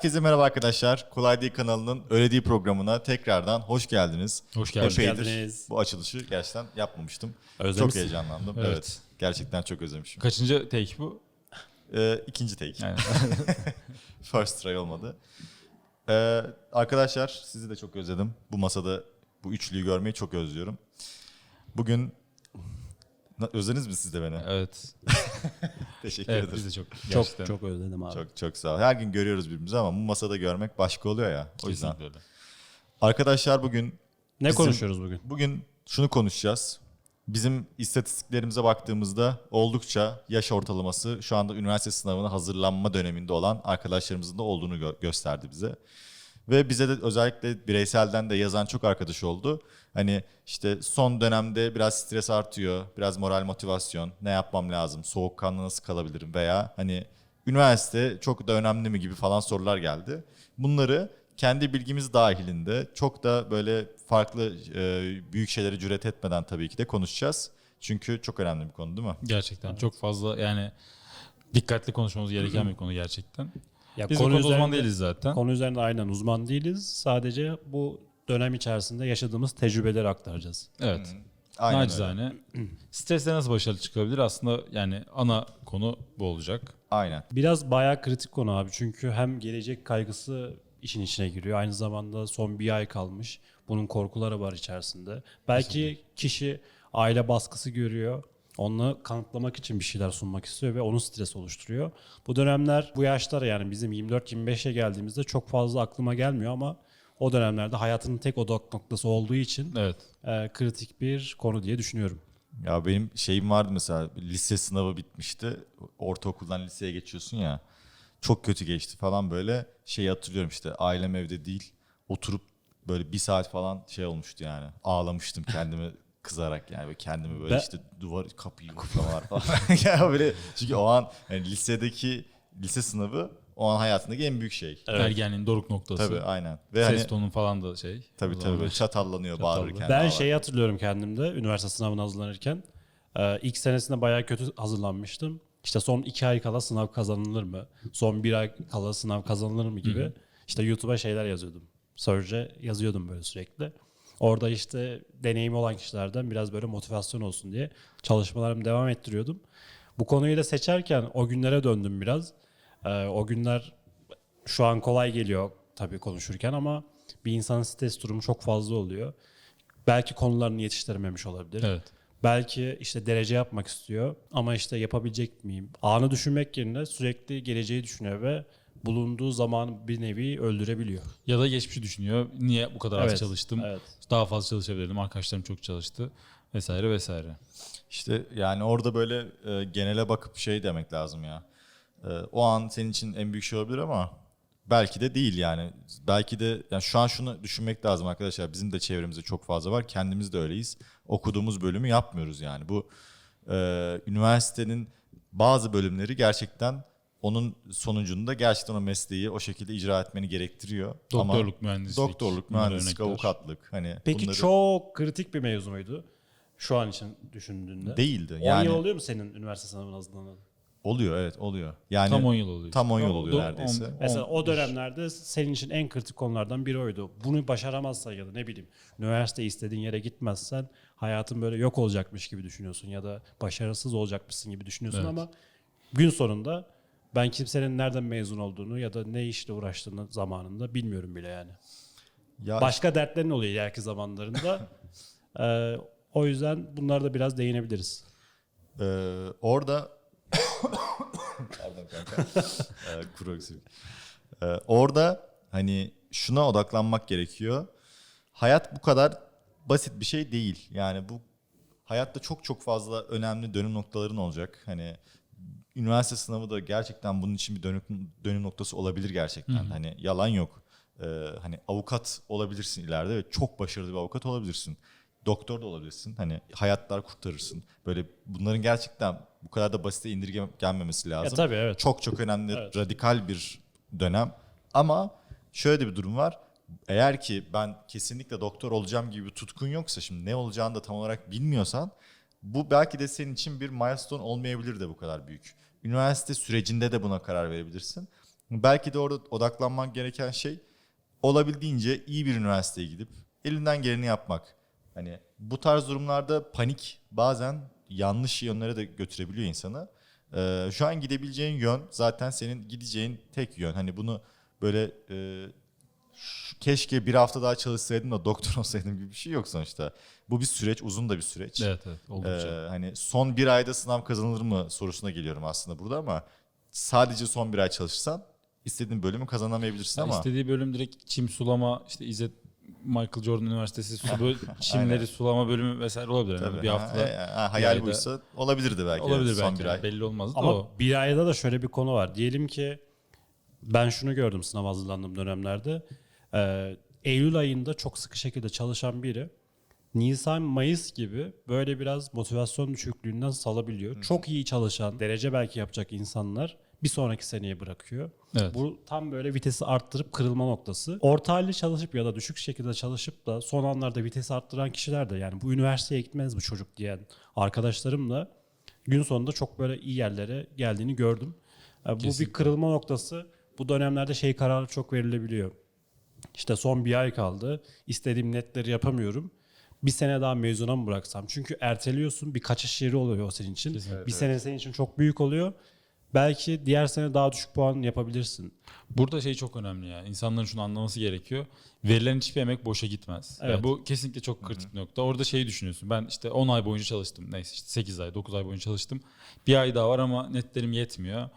Herkese merhaba arkadaşlar. Kolay Değil kanalının Öyle Değil programına tekrardan hoş geldiniz. Hoş geldiniz. Epeydir geldiniz. Bu açılışı gerçekten yapmamıştım. Özlemişsin. Çok heyecanlandım. Evet. Evet. Gerçekten çok özlemişim. Kaçıncı take bu? Ee, ikinci take. Yani, First try olmadı. Ee, arkadaşlar sizi de çok özledim. Bu masada bu üçlüyü görmeyi çok özlüyorum. Bugün özlediniz mi siz de beni? evet. Teşekkür Evet ederim. biz de çok Çok çok özledim abi. Çok çok sağ ol. Her gün görüyoruz birbirimizi ama bu masada görmek başka oluyor ya. O yüzden. Kesinlikle öyle. Arkadaşlar bugün ne Bizim- konuşuyoruz bugün? Bugün şunu konuşacağız. Bizim istatistiklerimize baktığımızda oldukça yaş ortalaması şu anda üniversite sınavına hazırlanma döneminde olan arkadaşlarımızın da olduğunu gö- gösterdi bize. Ve bize de özellikle bireyselden de yazan çok arkadaş oldu. Hani işte son dönemde biraz stres artıyor, biraz moral motivasyon, ne yapmam lazım, soğukkanlı nasıl kalabilirim veya hani üniversite çok da önemli mi gibi falan sorular geldi. Bunları kendi bilgimiz dahilinde çok da böyle farklı e, büyük şeyleri cüret etmeden tabii ki de konuşacağız. Çünkü çok önemli bir konu değil mi? Gerçekten çok fazla yani dikkatli konuşmamız gereken bir konu gerçekten. Ya Biz bu konuda uzman değiliz zaten. Konu üzerinde aynen uzman değiliz. Sadece bu dönem içerisinde yaşadığımız tecrübeleri aktaracağız. Evet. Aynen öyle. Nacizane. Stresle nasıl başarılı çıkabilir? Aslında yani ana konu bu olacak. Aynen. Biraz bayağı kritik konu abi. Çünkü hem gelecek kaygısı işin içine giriyor. Aynı zamanda son bir ay kalmış. Bunun korkuları var içerisinde. Belki kişi aile baskısı görüyor. Onu kanıtlamak için bir şeyler sunmak istiyor ve onun stres oluşturuyor. Bu dönemler bu yaşlara yani bizim 24-25'e geldiğimizde çok fazla aklıma gelmiyor ama o dönemlerde hayatının tek odak noktası olduğu için Evet. e, kritik bir konu diye düşünüyorum. Ya benim şeyim vardı mesela lise sınavı bitmişti. Ortaokuldan liseye geçiyorsun ya. Çok kötü geçti falan böyle. Şeyi hatırlıyorum işte ailem evde değil. Oturup böyle bir saat falan şey olmuştu yani. Ağlamıştım kendimi kızarak yani böyle kendimi böyle Ben- işte duvar kapıyı kutlamalar falan. ya böyle çünkü o an yani lisedeki lise sınavı o an hayatındaki en büyük şey. Ergenliğin doruk noktası. Tabii aynen. Ve Ses hani tonun falan da şey. tabii tabii böyle çatallanıyor bağırırken. Ben şeyi hatırlıyorum kendimde üniversite sınavına hazırlanırken. Ee, ilk senesinde bayağı kötü hazırlanmıştım. İşte son iki ay kala sınav kazanılır mı? Son bir ay kala sınav kazanılır mı gibi. İşte YouTube'a şeyler yazıyordum. Search'e yazıyordum böyle sürekli. Orada işte deneyimi olan kişilerden biraz böyle motivasyon olsun diye çalışmalarımı devam ettiriyordum. Bu konuyu da seçerken o günlere döndüm biraz. Ee, o günler şu an kolay geliyor tabii konuşurken ama bir insanın stres durumu çok fazla oluyor. Belki konularını yetiştirememiş olabilir. Evet. Belki işte derece yapmak istiyor ama işte yapabilecek miyim? Anı düşünmek yerine sürekli geleceği düşünüyor ve bulunduğu zaman bir nevi öldürebiliyor. Ya da geçmişi düşünüyor. Niye bu kadar az Evet, çalıştım? evet. Daha fazla çalışabilirdim. Arkadaşlarım çok çalıştı. Vesaire vesaire. İşte yani orada böyle e, genele bakıp şey demek lazım ya. E, o an senin için en büyük şey olabilir ama belki de değil yani. Belki de yani şu an şunu düşünmek lazım arkadaşlar. Bizim de çevremizde çok fazla var. Kendimiz de öyleyiz. Okuduğumuz bölümü yapmıyoruz yani. Bu e, üniversitenin bazı bölümleri gerçekten onun sonucunda gerçekten o mesleği o şekilde icra etmeni gerektiriyor. Ama Doktorluk, mühendislik. doktorluk, mühendislik, avukatlık hani Peki bunları çok kritik bir mevzu muydu? Şu an için düşündüğünde. değildi. 10 Yani yıl oluyor mu senin üniversite sınavına hazırlanan? Oluyor evet oluyor. Yani Tam 10 yıl oluyor. Tam 10 yıl oluyor neredeyse. on- Mesela on- o dönemlerde senin için en kritik konulardan biri oydu. Bunu başaramazsan ya da ne bileyim üniversite istediğin yere gitmezsen hayatın böyle yok olacakmış gibi düşünüyorsun ya da başarısız olacakmışsın gibi düşünüyorsun Evet. ama gün sonunda ben kimsenin nereden mezun olduğunu ya da ne işle uğraştığını zamanında bilmiyorum bile yani. Ya Başka dertlerin oluyor ileriki zamanlarında. Ee, o yüzden bunlara da biraz değinebiliriz. Ee, orada Pardon kanka. ee, kuru öksürük. Ee, orada hani şuna odaklanmak gerekiyor. Hayat bu kadar basit bir şey değil. Yani bu hayatta çok çok fazla önemli dönüm noktaların olacak. Hani üniversite sınavı da gerçekten bunun için bir dönüm, dönüm noktası olabilir gerçekten. Hani yalan yok. Ee, hani avukat olabilirsin ileride ve çok başarılı bir avukat olabilirsin. Doktor da olabilirsin. Hani hayatlar kurtarırsın. Böyle bunların gerçekten bu kadar da basite indirgenmemesi lazım. Ya tabii evet. Çok çok önemli, Evet. radikal bir dönem. Ama şöyle de bir durum var. Eğer ki ben kesinlikle doktor olacağım gibi bir tutkun yoksa şimdi ne olacağını da tam olarak bilmiyorsan bu belki de senin için bir milestone olmayabilir de bu kadar büyük. Üniversite sürecinde de buna karar verebilirsin. Belki de orada odaklanman gereken şey olabildiğince iyi bir üniversiteye gidip elinden geleni yapmak. Hani bu tarz durumlarda panik bazen yanlış yönlere de götürebiliyor insanı. Ee, şu an gidebileceğin yön zaten senin gideceğin tek yön. Hani bunu böyle e, keşke bir hafta daha çalışsaydım da doktor olsaydım gibi bir şey yok sonuçta. Bu bir süreç, uzun da bir süreç. Evet evet oldukça. Ee, hani son bir ayda sınav kazanılır mı sorusuna geliyorum aslında burada ama sadece son bir ay çalışırsan istediğin bölümü kazanamayabilirsin Yani ama istediği bölüm direkt çim sulama işte İzzet Michael Jordan Üniversitesi su çimleri sulama bölümü vesaire olabilir. Yani Tabii, bir ha, haftada e, ha, hayal ayda- buysa olabilirdi belki olabilir son belki. bir ay. Belli olmaz da Ama o. bir ayda da şöyle bir konu var. Diyelim ki ben şunu gördüm sınav hazırlandığım dönemlerde. Ee, Eylül ayında çok sıkı şekilde çalışan biri Nisan, Mayıs gibi böyle biraz motivasyon düşüklüğünden salabiliyor. Çok iyi çalışan, derece belki yapacak insanlar bir sonraki seneye bırakıyor. Evet. Bu tam böyle vitesi arttırıp kırılma noktası. Orta halli çalışıp ya da düşük şekilde çalışıp da son anlarda vitesi arttıran kişiler de yani bu üniversiteye gitmez bu çocuk diyen arkadaşlarım da gün sonunda çok böyle iyi yerlere geldiğini gördüm. Yani bu bir kırılma noktası. Bu dönemlerde şey kararı çok verilebiliyor. İşte son bir ay kaldı. İstediğim netleri yapamıyorum. Bir sene daha mezuna mı bıraksam? Çünkü erteliyorsun. Bir kaçış yeri oluyor o senin için. Kesinlikle. bir sene senin için çok büyük oluyor. Belki diğer sene daha düşük puan yapabilirsin. Burada şey çok önemli ya. İnsanların şunu anlaması gerekiyor. Verilen hiçbir emek boşa gitmez. Evet. bu kesinlikle çok kritik bir nokta. Orada şeyi düşünüyorsun. Ben işte 10 ay boyunca çalıştım. Neyse işte 8 ay, 9 ay boyunca çalıştım. Bir ay daha var ama netlerim yetmiyor.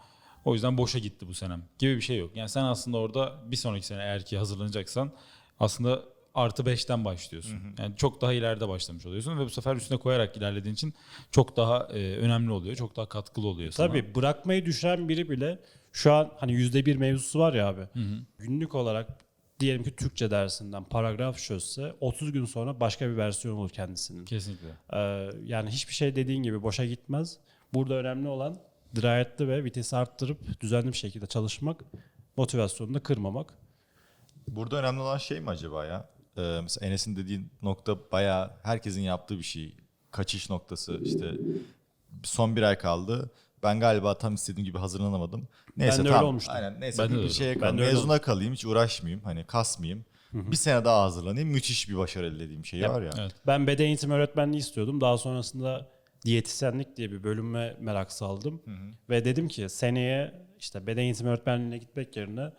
O yüzden boşa gitti bu senem gibi bir şey yok. Yani sen aslında orada bir sonraki sene eğer ki hazırlanacaksan aslında artı 5'ten başlıyorsun. Yani çok daha ileride başlamış oluyorsun ve bu sefer üstüne koyarak ilerlediğin için çok daha e, önemli oluyor. Çok daha katkılı oluyor sana. Tabii bırakmayı düşen biri bile şu an hani yüzde bir mevzusu var ya abi. Günlük olarak diyelim ki Türkçe dersinden paragraf çözse 30 gün sonra başka bir versiyon olur kendisinin. Kesinlikle. Ee, yani hiçbir şey dediğin gibi boşa gitmez. Burada önemli olan dirayetli ve vitesi arttırıp düzenli bir şekilde çalışmak, motivasyonunu da kırmamak. Burada önemli olan şey mi acaba ya? Ee, mesela Enes'in dediği nokta bayağı herkesin yaptığı bir şey. Kaçış noktası işte son bir ay kaldı. Ben galiba tam istediğim gibi hazırlanamadım. Neyse Ben de öyle tamam. olmuştum. Aynen neyse Ben de bir, bir öyle. şeye Ben kalayım. de öyle Mezuna kalayım hiç uğraşmayayım. Hani kasmayayım. Bir sene daha hazırlanayım. Müthiş bir başarı elde edeyim şey Ya, var ya. Evet. Ben beden eğitimi öğretmenliği istiyordum. Daha sonrasında diyetisyenlik diye bir bölüme merak saldım. Ve dedim ki seneye işte beden eğitimi öğretmenliğine gitmek yerine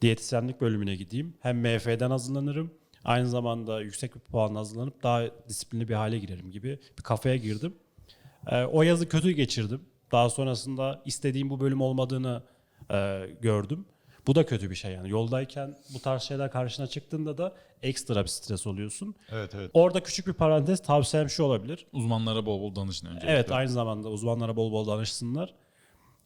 diyetisyenlik bölümüne gideyim. Hem MF'den hazırlanırım. Aynı zamanda yüksek bir puanla hazırlanıp daha disiplinli bir hale girerim gibi bir kafaya girdim. Ee, o yazı kötü geçirdim. Daha sonrasında istediğim bu bölüm olmadığını e, gördüm. Bu da kötü bir şey yani. Yoldayken bu tarz şeyler karşına çıktığında da ekstra bir stres oluyorsun. Evet evet. Orada küçük bir parantez tavsiyem şu olabilir. Uzmanlara bol bol danışın önce. Evet aynı zamanda uzmanlara bol bol danışsınlar.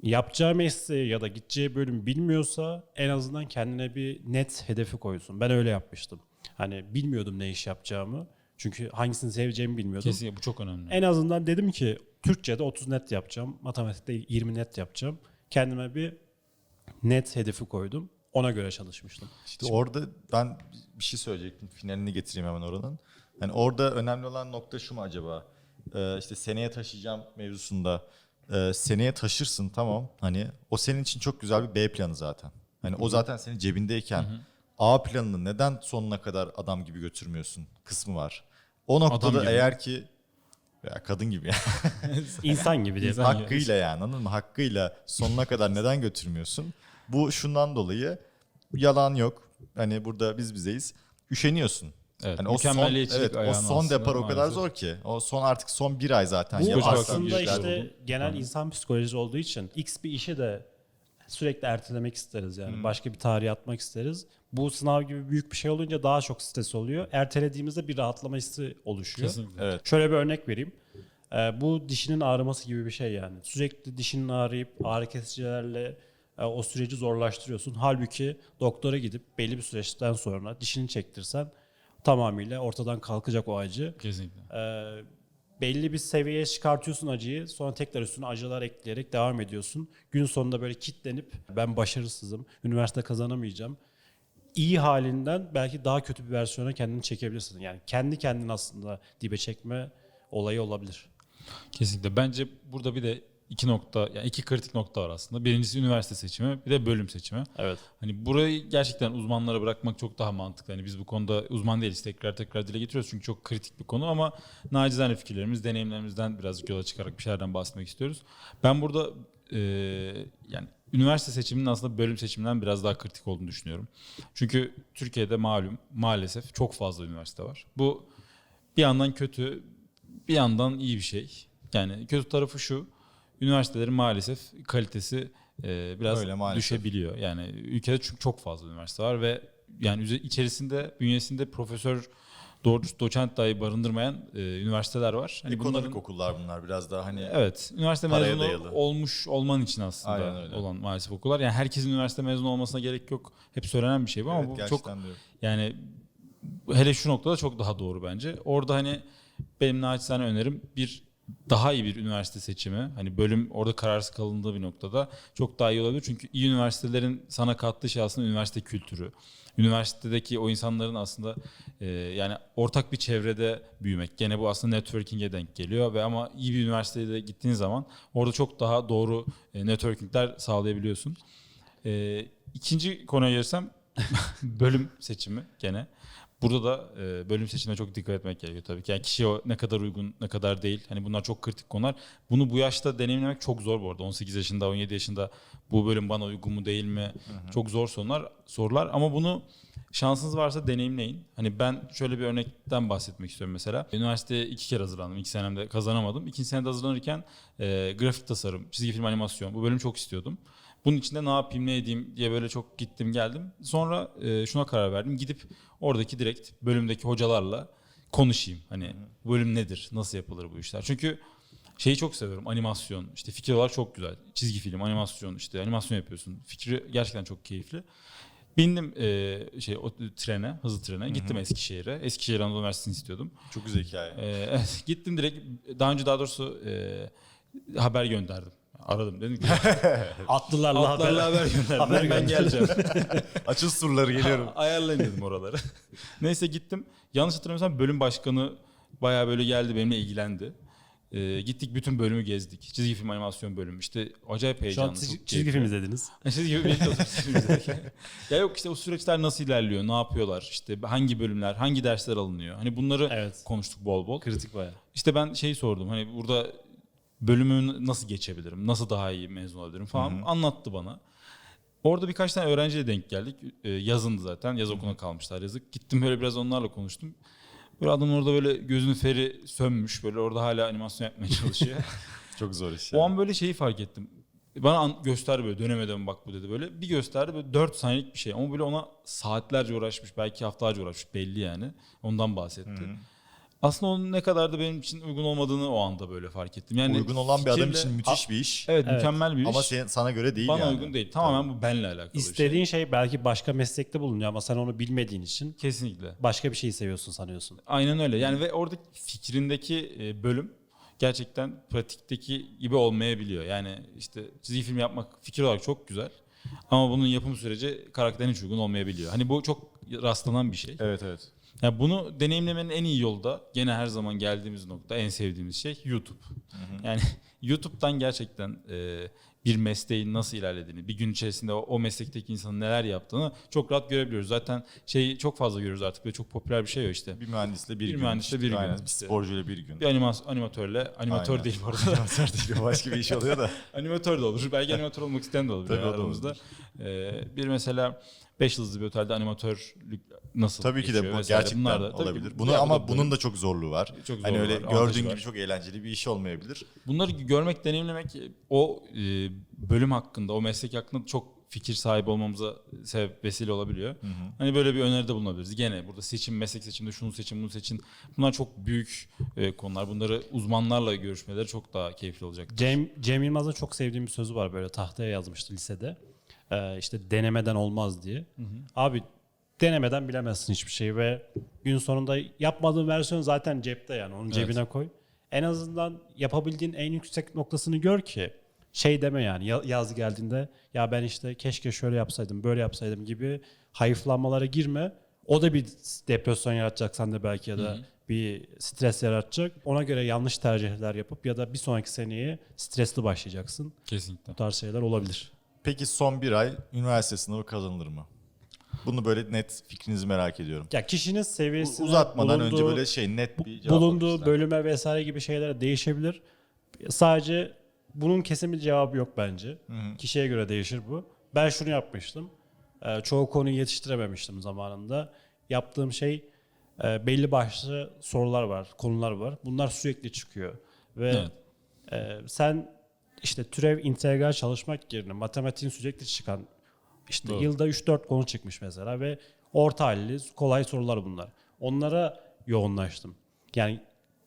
Yapacağı mesleği ya da gideceği bölüm bilmiyorsa en azından kendine bir net hedefi koysun. Ben öyle yapmıştım. Hani bilmiyordum ne iş yapacağımı. Çünkü hangisini seveceğimi bilmiyordum. Kesinlikle bu çok önemli. En azından dedim ki Türkçe'de 30 net yapacağım. Matematikte 20 net yapacağım. Kendime bir net hedefi koydum. Ona göre çalışmıştım. İşte orada ben bir şey söyleyecektim. Finalini getireyim hemen oranın. Hani orada önemli olan nokta şu mu acaba? Ee, işte seneye taşıyacağım mevzusunda e, seneye taşırsın tamam. Hani o senin için çok güzel bir B planı zaten. Hani o zaten senin cebindeyken A planını neden sonuna kadar adam gibi götürmüyorsun kısmı var. O noktada gibi. eğer ki ya kadın gibi yani. İnsan gibi diye. hakkıyla yani anladın mı? Hakkıyla sonuna kadar neden götürmüyorsun? Bu şundan dolayı yalan yok. Hani burada biz bizeyiz. Üşeniyorsun. Evet, Hani o son, evet, o son depar o kadar maalesef. zor ki. O son artık son bir ay zaten. Bu aslında işler işte olur. genel insan psikolojisi olduğu için X bir işi de sürekli ertelemek isteriz yani. Başka bir tarihe atmak isteriz. Bu sınav gibi büyük bir şey olunca daha çok stres oluyor. Ertelediğimizde bir rahatlama hissi oluşuyor. Kesinlikle. Evet. Şöyle bir örnek vereyim. Ee, bu dişinin ağrıması gibi bir şey yani. Sürekli dişinin ağrıyıp ağrı kesicilerle e, o süreci zorlaştırıyorsun. Halbuki doktora gidip belli bir süreçten sonra dişini çektirsen tamamıyla ortadan kalkacak o acı. Kesinlikle. Ee, belli bir seviyeye çıkartıyorsun acıyı. Sonra tekrar üstüne acılar ekleyerek devam ediyorsun. Gün sonunda böyle kitlenip ben başarısızım, üniversite kazanamayacağım. İyi halinden belki daha kötü bir versiyona kendini çekebilirsin. Yani kendi kendini aslında dibe çekme olayı olabilir. Kesinlikle. Bence burada bir de iki nokta yani iki kritik nokta var aslında. Birincisi üniversite seçimi, bir de bölüm seçimi. Evet. Hani burayı gerçekten uzmanlara bırakmak çok daha mantıklı. Hani biz bu konuda uzman değiliz. Tekrar tekrar dile getiriyoruz çünkü çok kritik bir konu ama nacizane fikirlerimiz, deneyimlerimizden birazcık yola çıkarak bir şeylerden bahsetmek istiyoruz. Ben burada e, yani üniversite seçiminin aslında bölüm seçiminden biraz daha kritik olduğunu düşünüyorum. Çünkü Türkiye'de malum maalesef çok fazla üniversite var. Bu bir yandan kötü, bir yandan iyi bir şey. Yani kötü tarafı şu. Üniversitelerin maalesef kalitesi e, biraz Öyle maalesef. düşebiliyor. Yani ülkede çünkü çok fazla üniversite var ve yani içerisinde bünyesinde profesör doğru doçent dahi barındırmayan e, üniversiteler var. Hani Ekonomik bunların- okullar bunlar biraz daha hani Evet. Üniversite Paraya mezunu dayalı. olmuş olman için aslında Aynen öyle. olan maalesef okullar. Yani herkesin üniversite mezunu olmasına gerek yok. Hep söylenen bir şey bu ama evet, bu çok gerçekten yani hele şu noktada çok daha doğru bence. Orada hani benim naçizane önerim bir daha iyi bir üniversite seçimi. Hani bölüm orada kararsız kalındığı bir noktada çok daha iyi olabilir. Çünkü iyi üniversitelerin sana kattığı şey aslında üniversite kültürü. Üniversitedeki o insanların aslında e, yani ortak bir çevrede büyümek. Gene bu aslında networking'e denk geliyor ve ama iyi bir üniversiteye de gittiğin zaman orada çok daha doğru e, networking'ler sağlayabiliyorsun. E, ikinci konuya gelirsem bölüm seçimi gene. Burada da e, bölüm seçimine çok dikkat etmek gerekiyor tabii ki. Yani kişiye ne kadar uygun, ne kadar değil. Hani bunlar çok kritik konular. Bunu bu yaşta deneyimlemek çok zor bu arada. 18 yaşında, 17 yaşında bu bölüm bana uygun mu değil mi? Çok zor sorular, sorular. Ama bunu şansınız varsa deneyimleyin. Hani ben şöyle bir örnekten bahsetmek istiyorum mesela. Üniversiteye iki kere hazırlandım. İki senemde kazanamadım. İkinci senede hazırlanırken e, grafik tasarım, çizgi film animasyon bu bölümü çok istiyordum. Bunun içinde ne yapayım ne edeyim diye böyle çok gittim geldim. Sonra e, şuna karar verdim. Gidip oradaki direkt bölümdeki hocalarla konuşayım. Hani bu bölüm nedir? Nasıl yapılır bu işler? Çünkü şeyi çok seviyorum. Animasyon. işte fikir olarak çok güzel. Çizgi film, animasyon işte animasyon yapıyorsun. Fikri gerçekten çok keyifli. Bindim e, şey o trene, hızlı trene. Gittim Eskişehir'e. Eskişehir Anadolu Üniversitesi'ni istiyordum. Çok güzel hikaye. E, gittim direkt daha önce daha doğrusu e, haber gönderdim. Aradım dedim ki Atlılarla atlarla haber. haber gönderdim. Haber ben geleceğim. Açıl surları geliyorum. Ayarlayın dedim oraları. Neyse gittim. Yanlış hatırlamıyorsam bölüm başkanı bayağı böyle geldi benimle ilgilendi. Ee, gittik bütün bölümü gezdik. Çizgi film animasyon bölümü. İşte acayip Şu an heyecanlı. çizgi, çizgi film izlediniz. Çizgi film izledik. ya yok işte o süreçler nasıl ilerliyor, ne yapıyorlar, işte hangi bölümler, hangi dersler alınıyor. Hani bunları Evet. konuştuk bol bol. Kritik bayağı. İşte ben şeyi sordum hani burada bölümü nasıl geçebilirim, nasıl daha iyi mezun olabilirim falan anlattı bana. Orada birkaç tane öğrenciyle denk geldik. Ee, yazındı zaten. Yaz okuluna kalmışlar yazık. Gittim böyle biraz onlarla konuştum. Böyle adam orada böyle gözünün feri sönmüş. Böyle orada hala animasyon yapmaya çalışıyor. Çok zor iş. o yani. an böyle şeyi fark ettim. Bana an, göster böyle dönemeden bak bu dedi böyle. Bir gösterdi böyle 4 saniyelik bir şey. Ama böyle ona saatlerce uğraşmış. Belki haftalarca uğraşmış belli yani. Ondan bahsetti. Aslında onun ne kadar da benim için uygun olmadığını o anda böyle fark ettim. Yani Uygun olan bir adam fikirle- için müthiş bir iş. Evet, Evet. mükemmel bir iş. Ama sen, sana göre değil Bana yani. uygun değil. Tamamen bu benle alakalı bir şey. İstediğin şey belki başka meslekte bulunuyor ama sen onu bilmediğin için Kesinlikle. başka bir şeyi seviyorsun sanıyorsun. Aynen öyle. Yani ve orada fikrindeki e, bölüm gerçekten pratikteki gibi olmayabiliyor. Yani işte çizgi film yapmak fikir olarak çok güzel. Ama bunun yapım süreci karakterine hiç uygun olmayabiliyor. Hani bu çok rastlanan bir şey. Evet evet. Yani bunu deneyimlemenin en iyi yolu da gene her zaman geldiğimiz nokta en sevdiğimiz şey YouTube. Yani YouTube'dan gerçekten e, bir mesleğin nasıl ilerlediğini, bir gün içerisinde o, o meslekteki insanın neler yaptığını çok rahat görebiliyoruz. Zaten şeyi çok fazla görüyoruz artık ve çok popüler bir şey o işte. Bir mühendisle bir, Bir gün. mühendisle bir gün. Aynen. Bir İşte. sporcuyla bir gün. Bir animas animatörle, animatör Aynen. değil bu arada. Animatör değil. Başka bir iş oluyor da. animatör de olur. Belki animatör olmak isteyen de olur Tabii yani aramızda. Ee, bir mesela 5 yıldızlı bir otelde animatörlük nasıl Tabii ki de bu vesaire. gerçekten Bunlar da- tabii olabilir. Bunu bu da ama bölüm. bunun da çok zorluğu var. Çok hani öyle var, gördüğün var. gibi çok eğlenceli bir iş olmayabilir. Bunları görmek, deneyimlemek o e, bölüm hakkında, o meslek hakkında çok fikir sahibi olmamıza sebep vesile olabiliyor. Hani böyle bir öneride bulunabiliriz. Gene burada seçim, meslek seçiminde şunu seçin, bunu seçin. Bunlar çok büyük e, konular. Bunları uzmanlarla görüşmeleri çok daha keyifli olacak. Cem, Cem Yılmaz'ın çok sevdiğim bir sözü var böyle tahtaya yazmıştı lisede. Ee, işte denemeden olmaz diye. Abi denemeden bilemezsin hiçbir şeyi ve gün sonunda yapmadığın versiyon zaten cepte yani onun cebine koy. En azından yapabildiğin en yüksek noktasını gör ki şey deme yani ya- yaz geldiğinde ya ben işte keşke şöyle yapsaydım böyle yapsaydım gibi hayıflanmalara girme. O da bir depresyon yaratacak sende belki ya da bir stres yaratacak. Ona göre yanlış tercihler yapıp ya da bir sonraki seneye stresli başlayacaksın. Kesinlikle. Bu tarz şeyler olabilir. Peki son bir ay üniversite sınavı kazanılır mı? Bunu böyle net fikrinizi merak ediyorum. Ya kişinin seviyesine Uzatmadan önce böyle şey net bir cevap bulunduğu bölüme vesaire gibi şeylere değişebilir. Sadece bunun kesin bir cevabı yok bence. Kişiye göre değişir bu. Ben şunu yapmıştım. Ee, çoğu konuyu yetiştirememiştim zamanında. Yaptığım şey e, belli başlı sorular var, konular var. Bunlar sürekli çıkıyor. Ve Evet. e, sen işte türev integral çalışmak yerine matematiğin sürekli çıkan işte Doğru. yılda 3-4 konu çıkmış mesela ve orta halli kolay sorular bunlar. Onlara yoğunlaştım. Yani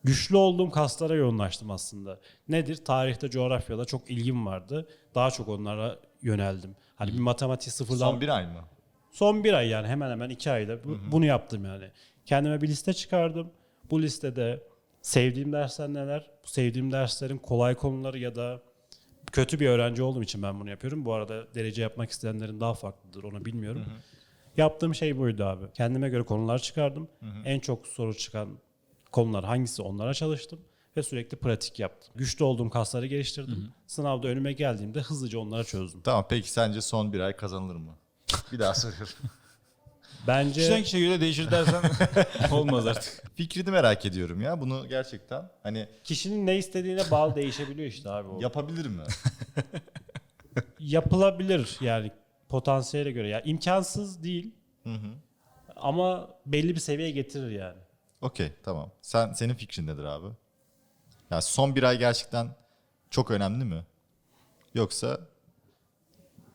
güçlü olduğum kaslara yoğunlaştım aslında. Nedir? Tarihte, coğrafyada çok ilgim vardı. Daha çok onlara yöneldim. Hani bir matematik sıfırdan Son bir ay mı? Son bir ay yani hemen hemen iki ayda bu- bunu yaptım yani. Kendime bir liste çıkardım. Bu listede sevdiğim dersler neler? Bu sevdiğim derslerin kolay konuları ya da kötü bir öğrenci olduğum için ben bunu yapıyorum. Bu arada derece yapmak isteyenlerin daha farklıdır onu bilmiyorum. Yaptığım şey buydu abi. Kendime göre konular çıkardım. En çok soru çıkan konular hangisi onlara çalıştım ve sürekli pratik yaptım. Güçlü olduğum kasları geliştirdim. Sınavda önüme geldiğimde hızlıca onları çözdüm. Tamam peki sence son bir ay kazanılır mı? Bir daha soruyorum. Bence Kişiden kişiye göre değişir dersen olmaz artık. Fikrini merak ediyorum ya. Bunu gerçekten hani Kişinin ne istediğine bağlı değişebiliyor işte abi o. yapabilir mi? Yapılabilir yani potansiyele göre. Ya imkansız değil. Ama belli bir seviyeye getirir yani. Okey tamam. Sen senin fikrin nedir abi? Ya son bir ay gerçekten çok önemli mi? Yoksa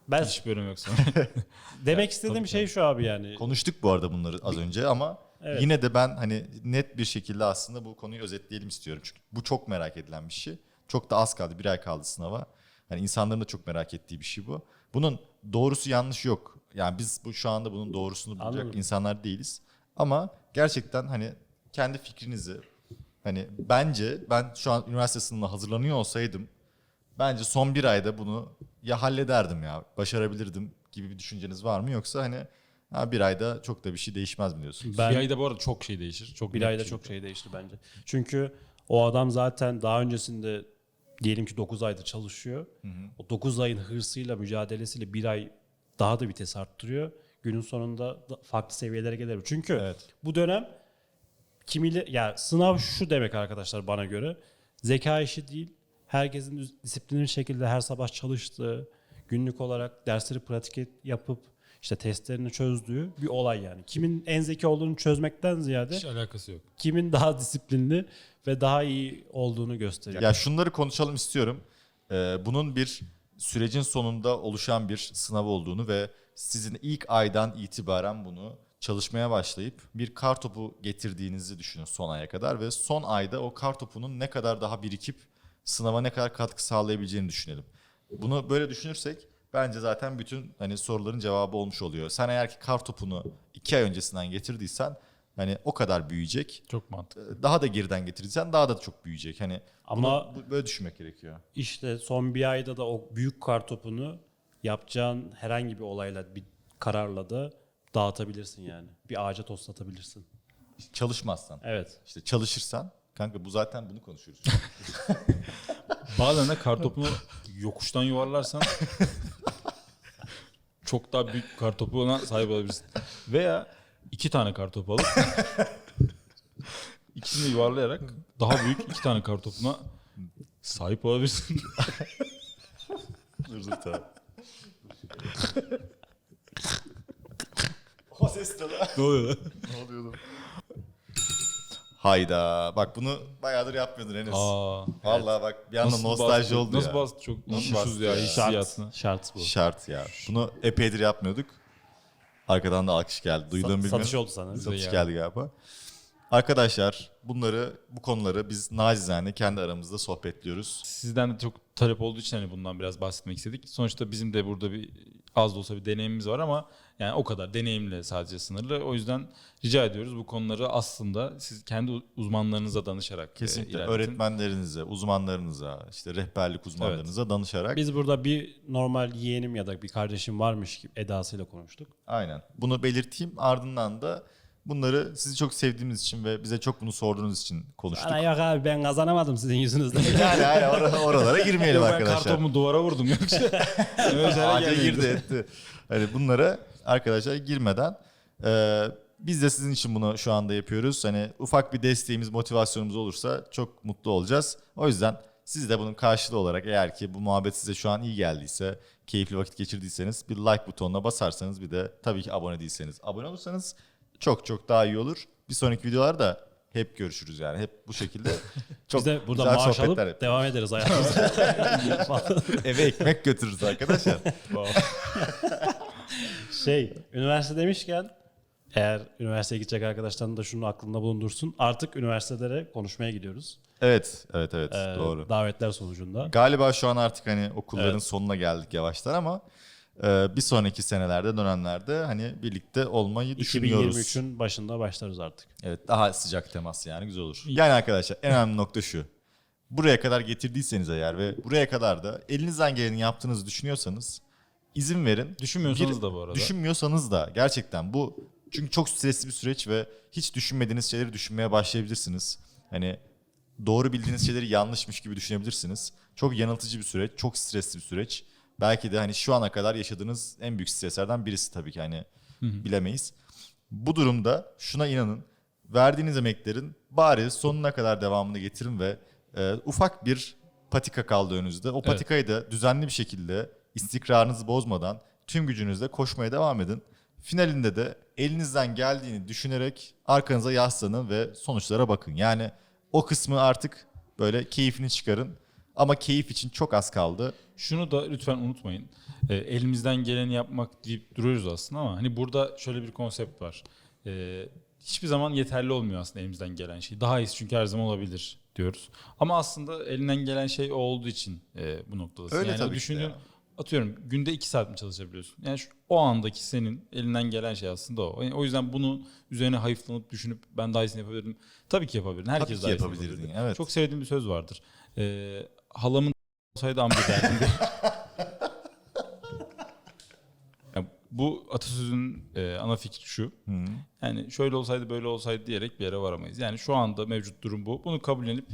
Ben Hiç bölüm yoksa. demek istediğim şey şu abi yani. konuştuk bu arada bunları az önce ama Evet. yine de ben hani net bir şekilde aslında bu konuyu özetleyelim istiyorum. Çünkü bu çok merak edilen bir şey. Çok da az kaldı. Bir ay kaldı sınava. Hani insanların da çok merak ettiği bir şey bu. Bunun doğrusu yanlış yok. Yani biz bu şu anda bunun doğrusunu bulacak Anladım. insanlar değiliz. Ama gerçekten hani kendi fikrinizi hani bence ben şu an üniversite sınavına hazırlanıyor olsaydım bence son bir ayda bunu ya hallederdim ya başarabilirdim gibi bir düşünceniz var mı yoksa hani ha, bir ayda çok da bir şey değişmez mi diyorsunuz? Ben Bir ayda bu arada çok şey değişir. Çok bir ayda şey. çok şey değişti bence. Çünkü o adam zaten daha öncesinde diyelim ki 9 aydır çalışıyor. O 9 ayın hırsıyla, mücadelesiyle bir ay daha da vites arttırıyor. Günün sonunda da farklı seviyelere gelir. Çünkü Evet. bu dönem kimiyle ya sınav şu demek arkadaşlar bana göre. Zeka işi değil. Herkesin disiplinli bir şekilde her sabah çalıştığı, günlük olarak dersleri pratik yapıp işte testlerini çözdüğü bir olay yani. Kimin en zeki olduğunu çözmekten ziyade Hiç alakası yok. kimin daha disiplinli ve daha iyi olduğunu gösteriyor. Ya şunları konuşalım istiyorum. Ee, bunun bir sürecin sonunda oluşan bir sınav olduğunu ve sizin ilk aydan itibaren bunu çalışmaya başlayıp bir kar topu getirdiğinizi düşünün son aya kadar ve son ayda o kar topunun ne kadar daha birikip sınava ne kadar katkı sağlayabileceğini düşünelim. Bunu böyle düşünürsek bence zaten bütün hani soruların cevabı olmuş oluyor. Sen eğer ki kar topunu iki ay öncesinden getirdiysen hani o kadar büyüyecek. Çok mantıklı. Daha da geriden getirirsen daha da çok büyüyecek. Hani Ama- ama bu- böyle düşünmek gerekiyor. İşte son bir ayda da o büyük kar topunu yapacağın herhangi bir olayla, bir kararla da dağıtabilirsin yani. Bir ağaca toslatabilirsin. Çalışmazsan. Evet. İşte çalışırsan kanka bu zaten bunu konuşuyoruz. Bazen de kartopunu yokuştan yuvarlarsan çok daha büyük kartopuna sahip olabilirsin. Veya iki tane kartopu alıp ikisini de yuvarlayarak daha büyük iki tane kartopuna sahip olabilirsin. dur dur tamam. o ses de lan. ne oluyor lan? ne oluyor lan? Hayda. Bak bunu bayağıdır yapmıyordun Enes. Aa, Vallahi bak bir anda nostalji bastı? oldu Nasıl ya. bastı? Çok Nasıl mutsuz bastı ya ya? hissiyatına. Şart bu. Şart ya. Bunu epeydir yapmıyorduk. Arkadan da alkış geldi. Duyduğumu Sa- bilmiyorum. satış oldu sana. Bize Satış geldi. geldi galiba. Arkadaşlar bunları bu konuları biz nacizane kendi aramızda sohbetliyoruz. Sizden de çok talep olduğu için hani bundan biraz bahsetmek istedik. Sonuçta bizim de burada bir az da olsa bir deneyimimiz var ama yani o kadar deneyimle sadece sınırlı. O yüzden rica ediyoruz bu konuları aslında siz kendi uzmanlarınıza danışarak e, Kesinlikle ilerletin. öğretmenlerinize, uzmanlarınıza, işte rehberlik uzmanlarınıza danışarak Biz burada bir normal yeğenim ya da bir kardeşim varmış gibi edasıyla konuştuk. Aynen. Bunu belirteyim. Ardından da bunları sizi çok sevdiğimiz için ve bize çok bunu sorduğunuz için konuştuk. Ana yok abi ben kazanamadım sizin yüzünüzden. yani yani or- oralara girmeyelim ben arkadaşlar. kartonumu duvara vurdum yoksa. Gelmeyin. girdi etti. Hani bunlara arkadaşlar girmeden e, biz de sizin için bunu şu anda yapıyoruz. Hani ufak bir desteğimiz, motivasyonumuz olursa çok mutlu olacağız. O yüzden siz de bunun karşılığı olarak eğer ki bu muhabbet size şu an iyi geldiyse, keyifli vakit geçirdiyseniz bir like butonuna basarsanız bir de tabii ki abone değilseniz abone olursanız çok çok daha iyi olur. Bir sonraki videolarda hep görüşürüz yani. Hep bu şekilde çok Biz de burada güzel maaş alıp sohbetler yapıyoruz. devam ederiz hayatımıza. Eve ekmek götürürüz arkadaşlar. şey, üniversite demişken eğer üniversiteye gidecek arkadaşların da şunu aklında bulundursun. Artık üniversitelere konuşmaya gidiyoruz. evet, evet, evet. Ee, doğru. Davetler sonucunda. Galiba şu an artık hani okulların sonuna geldik yavaştan ama bir sonraki senelerde dönemlerde hani birlikte olmayı düşünüyoruz. 2023'ün başında başlarız artık. Evet daha sıcak temas yani güzel olur. Yani arkadaşlar en önemli nokta şu. Buraya kadar getirdiyseniz eğer ve buraya kadar da elinizden geleni yaptığınızı düşünüyorsanız izin verin. Düşünmüyorsanız Bir- da bu arada. Düşünmüyorsanız da gerçekten bu çünkü çok stresli bir süreç ve hiç düşünmediğiniz şeyleri düşünmeye başlayabilirsiniz. Hani doğru bildiğiniz şeyleri yanlışmış gibi düşünebilirsiniz. Çok yanıltıcı bir süreç, çok stresli bir süreç. Belki de hani şu ana kadar yaşadığınız en büyük streslerden birisi tabii ki hani bilemeyiz. Bu durumda şuna inanın. Verdiğiniz emeklerin bari sonuna kadar devamını getirin ve e, ufak bir patika kaldı önünüzde. O patikayı da düzenli bir şekilde istikrarınızı bozmadan tüm gücünüzle koşmaya devam edin. Finalinde de elinizden geldiğini düşünerek arkanıza yaslanın ve sonuçlara bakın. Yani o kısmı artık böyle keyfini çıkarın. Ama keyif için çok az kaldı. Şunu da lütfen unutmayın. E, elimizden geleni yapmak deyip duruyoruz aslında ama hani burada şöyle bir konsept var. E, hiçbir zaman yeterli olmuyor aslında elimizden gelen şey. Daha iyisi çünkü her zaman olabilir diyoruz. Ama aslında elinden gelen şey o olduğu için e, bu noktadasın. Öyle yani tabii düşündüğün, ya. atıyorum günde iki saat mi çalışabiliyorsun? Yani şu, o andaki senin elinden gelen şey aslında o. Yani o yüzden bunu üzerine hayıflanıp düşünüp ben daha iyisini yapabilirim. Tabii ki yapabilirim. Herkes Tabii ki daha iyisini yapabilirdin, yapabilirdi. evet. Çok sevdiğim bir söz vardır. E, halamın olsaydı amca derdim diye. Bu atasözünün e, ana fikri şu. Yani şöyle olsaydı böyle olsaydı diyerek bir yere varamayız. Yani şu anda mevcut durum bu. Bunu kabullenip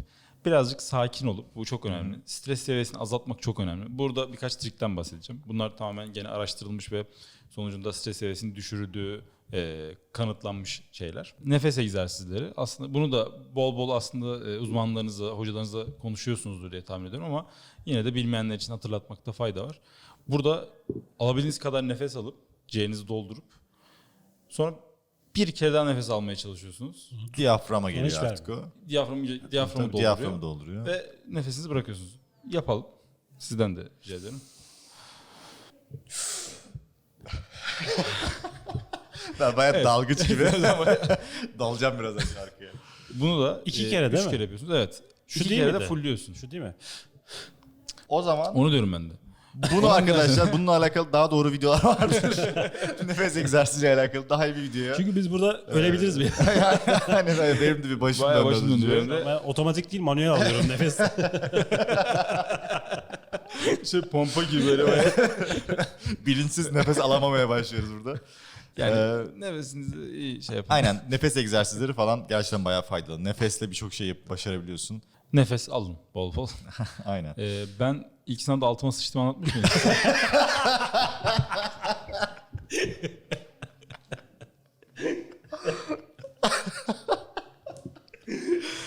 birazcık sakin olup bu çok önemli. Stres seviyesini azaltmak çok önemli. Burada birkaç trikten bahsedeceğim. Bunlar tamamen gene araştırılmış ve sonucunda stres seviyesini düşürdüğü e, kanıtlanmış şeyler. Nefes egzersizleri aslında bunu da bol bol aslında e, uzmanlarınızla, hocalarınızla konuşuyorsunuzdur diye tahmin ediyorum ama yine de bilmeyenler için hatırlatmakta fayda var. Burada alabildiğiniz kadar nefes alıp ciğerinizi doldurup sonra bir kere daha nefes almaya çalışıyorsunuz. Diyaframa hiç geliyor artık o. Diyaframı, diyaframı Tabii dolduruyor. diyaframı dolduruyor. Ve nefesinizi bırakıyorsunuz. Yapalım. Sizden de rica ederim. Ben bayağı dalgıç gibi. Dalacağım birazdan şarkıya. Bunu da İki kere değil üç mi? kere yapıyorsunuz. Evet. Şu İki değil kere de miydi? fullliyorsun. Şu değil mi? O zaman Onu diyorum ben de. bunu arkadaşlar bununla alakalı daha doğru videolar vardır. Nefes egzersiziyle alakalı daha iyi bir videoya. Çünkü biz burada ölebiliriz bir. hani böyle benim de bir başım Bayağı döndü başım döndü benim de. Ben otomatik değil manuel alıyorum nefes. Şey pompa gibi böyle. Bilinçsiz nefes alamamaya başlıyoruz burada. Yani Ee, nefesinizi iyi şey yapın. Aynen nefes egzersizleri falan gerçekten bayağı faydalı. Nefesle birçok şey yapıp başarabiliyorsun. Nefes alın bol bol. Aynen. Ee, ben ilk sınavda altıma sıçtım anlatmış mıydım?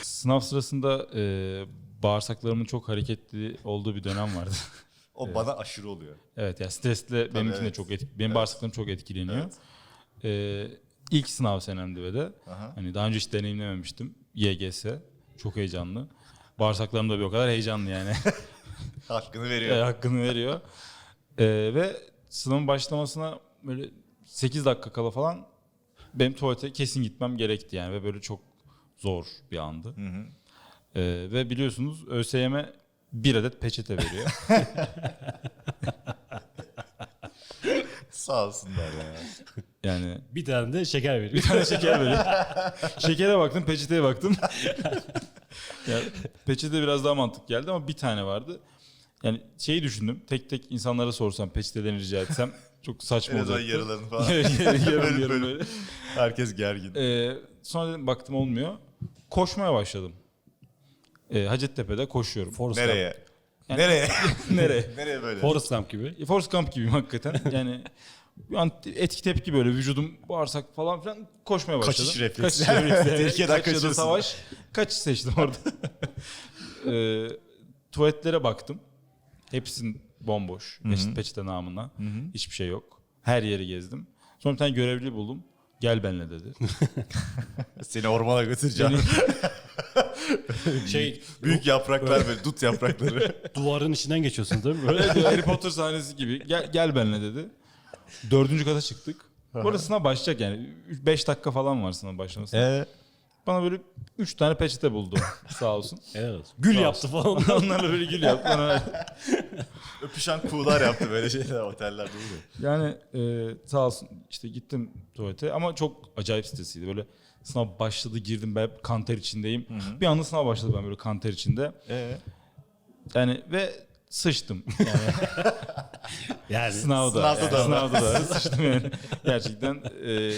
Sınav sırasında e, bağırsaklarımın çok hareketli olduğu bir dönem vardı. O bana aşırı oluyor. evet ya stresle benimkine evet. çok etki, benim bağırsaklarım çok etkileniyor. Ee, ilk sınav senemdi ve de Aha. hani daha önce hiç deneyimlememiştim. YGS çok heyecanlı. Bağırsaklarım da bir o kadar heyecanlı yani. Hakkını veriyor. hakkını veriyor. E, ve sınavın başlamasına böyle 8 dakika kala falan benim tuvalete kesin gitmem gerekti yani ve böyle çok zor bir andı. Ee, ve biliyorsunuz ÖSYM bir adet peçete veriyor. Sağ olsunlar ya. yani Bir tane de şeker veriyor. bir tane şeker veriyor. Şekere baktım, peçeteye baktım. ya, peçete biraz daha mantık geldi ama bir tane vardı. Yani şeyi düşündüm. Tek tek insanlara sorsam, peçetelerini rica etsem çok saçma azından olacaktı. yarılarını falan. yarım Bölüm yarım bölüm. böyle. Herkes gergin. Ee, sonra dedim baktım olmuyor. Koşmaya başladım. Ee, Hacettepe'de koşuyorum. Forrest Gump. Nereye? Yani- Nereye? Nereye? Nereye böyle? Forrest Gump gibi. Forrest Gump gibiyim hakikaten. Yani bir an etki tepki böyle vücudum bağırsak falan filan koşmaya başladım. Kaçış refleksi. Kaçış refleksi. Tehlikeden Kaç ya da kaçıyorsun. savaş. Kaçış seçtim orada. ee, tuvaletlere baktım. Hepsinin bomboş. Eşit peçete namına. Hiçbir şey yok. Her yeri gezdim. Sonra bir tane görevli buldum. Gel benimle dedi. Seni ormana götüreceğim. Şey Büyük yapraklar böyle dut yaprakları. duvarın içinden geçiyorsun değil mi? Böyle Harry Potter sahnesi gibi. Gel, gel benimle dedi. Dördüncü kata çıktık. Bu arada sınav başlayacak yani. 5 dakika falan var sınav başlamasına. Ee, Bana böyle 3 tane peçete buldu sağ olsun. evet. Gül Sağ yaptı falan. Onlarla böyle gül yaptı. Bana öpüşen kuğular yaptı böyle şeyler otellerde oluyor. Yani e, sağ olsun işte gittim tuvalete ama çok acayip stresiydi. Böyle sınav başladı girdim ben kanter içindeyim. Bir anda sınav başladı ben böyle kanter içinde. Ee, Yani ve sıçtım. Yani Yani sınavda. Sınavda yani, da. Sınavda da sıçtım yani. Gerçekten e,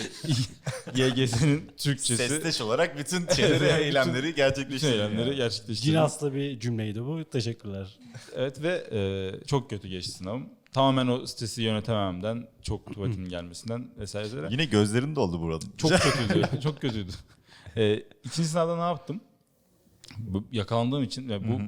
YGS'nin Türkçesi. sesleş olarak bütün şeyleri, eylemleri gerçekleştirdi. eylemleri yani. gerçekleştirdim. Cinaslı bir cümleydi bu. Teşekkürler. Evet ve e, çok kötü geçti sınavım. Tamamen o stresi yönetememden, çok tuvaletimin gelmesinden vesaire. vesaire. Yine gözlerin doldu buranın. Çok kötüydü. çok kötüydü. E, ikinci sınavda ne yaptım? Bu, yakalandığım için ve bu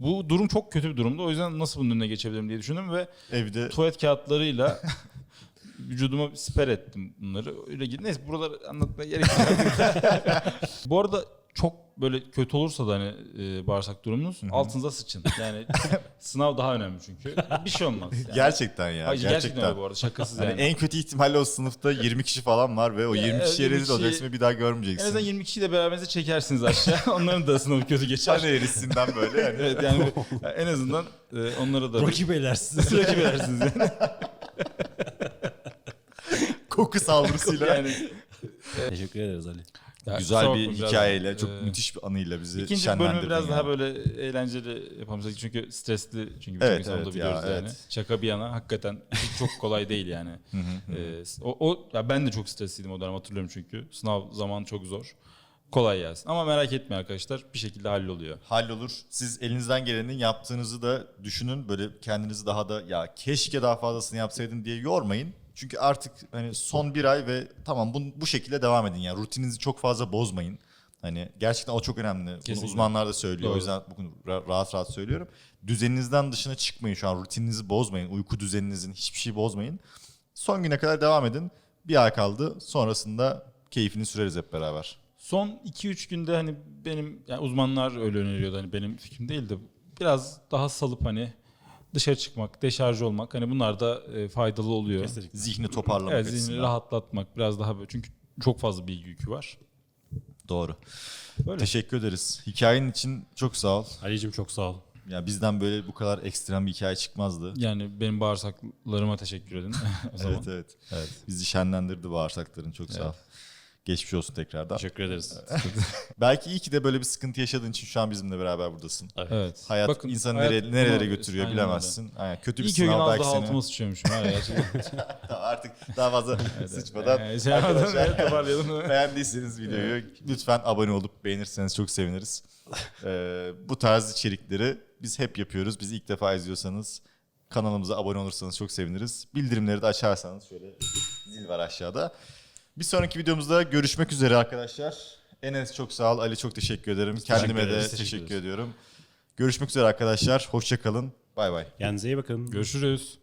bu durum çok kötü bir durumdu. O yüzden nasıl bunun önüne geçebilirim diye düşündüm ve Evde tuvalet kağıtlarıyla vücuduma siper ettim bunları. Öyle gidin. Neyse buraları anlatmaya gerek yok. Bu arada çok böyle kötü olursa da hani e, bağırsak durumunuz altınıza sıçın. Yani sınav daha önemli çünkü. Bir şey olmaz. Yani. gerçekten ya. Hayır, gerçekten. gerçekten öyle bu arada şakasız Hani yani. en kötü ihtimalle o sınıfta 20 kişi falan var ve o 20 evet, kişiye 20 rezil olacaksın kişi- ve bir daha En görmeyeceksin. azından 20 kişiyle beraberinize çekersiniz aşağı. Onların da sınavı kötü geçer. Çan eğrisinden böyle yani. evet yani en azından e, onlara da Rakip edersiniz. rakip edersiniz yani. Koku saldırısıyla. yani Teşekkür ederiz Ali. Ya, Güzel bir biraz, hikayeyle, çok e, müthiş bir anıyla bizi İkinci şenlendirdin bölümü biraz ya. daha böyle eğlenceli yapalım istedik. çünkü stresli çünkü Evet, birçok insanı da evet biliyoruz ya, yani. evet. Şaka bir yana hakikaten çok kolay değil yani. Ee, o, o ya ben de çok stresliydim o dönem hatırlıyorum çünkü. Sınav zamanı çok zor. Kolay gelsin. Ama merak etmeyin arkadaşlar bir şekilde halloluyor. hallolur. Siz elinizden gelenin yaptığınızı da düşünün. Böyle kendinizi daha da ya keşke daha fazlasını yapsaydın diye yormayın. Çünkü artık hani son bir ay ve tamam bu, bu şekilde devam edin. Yani rutininizi çok fazla bozmayın. Hani gerçekten o çok önemli. Bunu Kesinlikle. uzmanlar da söylüyor. O Doğru. yüzden bugün ra- rahat rahat söylüyorum. Düzeninizden dışına çıkmayın şu an. Rutininizi bozmayın. Uyku düzeninizin hiçbir şey bozmayın. Son güne kadar devam edin. Bir ay kaldı. Sonrasında keyfini süreriz hep beraber. Son 2-3 günde hani benim yani uzmanlar öyle öneriyordu hani benim fikrim değil de biraz daha salıp hani dışarı çıkmak, deşarj olmak hani bunlar da e, faydalı oluyor. Zihni toparlamak Evet zihni açısından. rahatlatmak biraz daha böyle çünkü çok fazla bilgi yükü var. Doğru. Böyle. Teşekkür ederiz. Hikayenin için çok sağ ol. Ali'cim çok sağ ol. Ya bizden böyle bu kadar ekstrem bir hikaye çıkmazdı. Yani benim bağırsaklarıma teşekkür edin o zaman. Evet evet. Evet. Bizi şenlendirdi bağırsakların çok sağ ol. Geçmiş olsun tekrardan. Teşekkür ederiz. Belki iyi ki de böyle bir sıkıntı yaşadığın için şu an bizimle beraber buradasın. Evet. Hayat Bakın, insanı hayat nereye, nerelere bunu- götürüyor Aynen bilemezsin. Aynen, kötü bir İyi ki o gün sınav az belki daha seni. altıma sıçıyormuşum. Ha. Tamam, artık daha fazla sıçmadan. Ee, şey yapmadan Arkadaşlar, evet, toparlayalım. Beğendiyseniz videoyu lütfen abone olup beğenirseniz çok seviniriz. Ee, bu tarz içerikleri biz hep yapıyoruz. Bizi ilk defa izliyorsanız kanalımıza abone olursanız çok seviniriz. Bildirimleri de açarsanız şöyle zil var aşağıda. Bir sonraki videomuzda görüşmek üzere arkadaşlar. Enes çok sağ ol. Ali çok teşekkür ederim. Kendime de ederiz. teşekkür, Teşekkür ederiz. ediyorum. Görüşmek üzere arkadaşlar. Hoşça kalın. Bay bay. Kendinize iyi bakın. Görüşürüz.